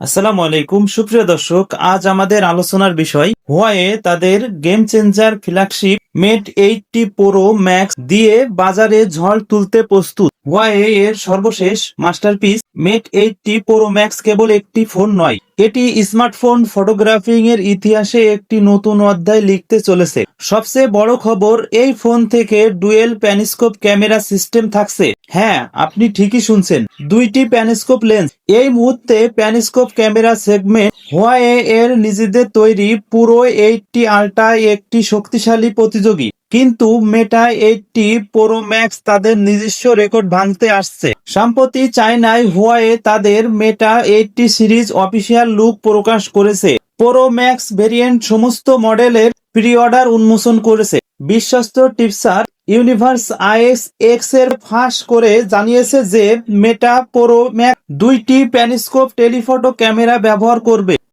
আসসালামু আলাইকুম। সুপ্রিয় দর্শক আজ আমাদের আলোচনার বিষয় হুয়ায়ে তাদের game changer flagship Mate eighty Pro Max দিয়ে বাজারে ঝড় তুলতে প্রস্তুত। হুয়ায়ে এর সর্বশেষ masterpiece Mate eighty Pro Max কেবল একটি ফোন নয়, এটি স্মার্টফোন ফটোগ্রাফিং এর ইতিহাসে একটি নতুন অধ্যায় লিখতে চলেছে। সবচেয়ে বড় খবর, এই ফোন থেকে ডুয়েল প্যানিস্কোপ ক্যামেরা সিস্টেম থাকছে। হ্যাঁ আপনি ঠিকই শুনছেন, দুইটি প্যানিস্কোপ লেন্স এই মুহূর্তে প্যানিস্কোপ ক্যামেরা সেগমেন্ট হোয়াই এর নিজেদের তৈরি পুরো এইটটি আল্ট্রা একটি শক্তিশালী প্রতিযোগী। কিন্তু মেটা এইটটি প্রো ম্যাক্স তাদের নিজস্ব রেকর্ড ভাঙতে আসছে। সম্প্রতি চায়নায় হোয়াই তাদের Mate eighty series official look প্রকাশ করেছে। প্রো ম্যাক্স ভেরিয়েন্ট সমস্ত মডেলের প্রি অর্ডার উন্মোচন করেছে। বিশ্বস্ত টিপসার ইউনিভার্স আইএস এক্সের ফাঁস করে জানিয়েছে যে মেটা প্রো ম্যাক্স দুইটি প্যানিস্কোপ টেলিফটো ক্যামেরা ব্যবহার করবে।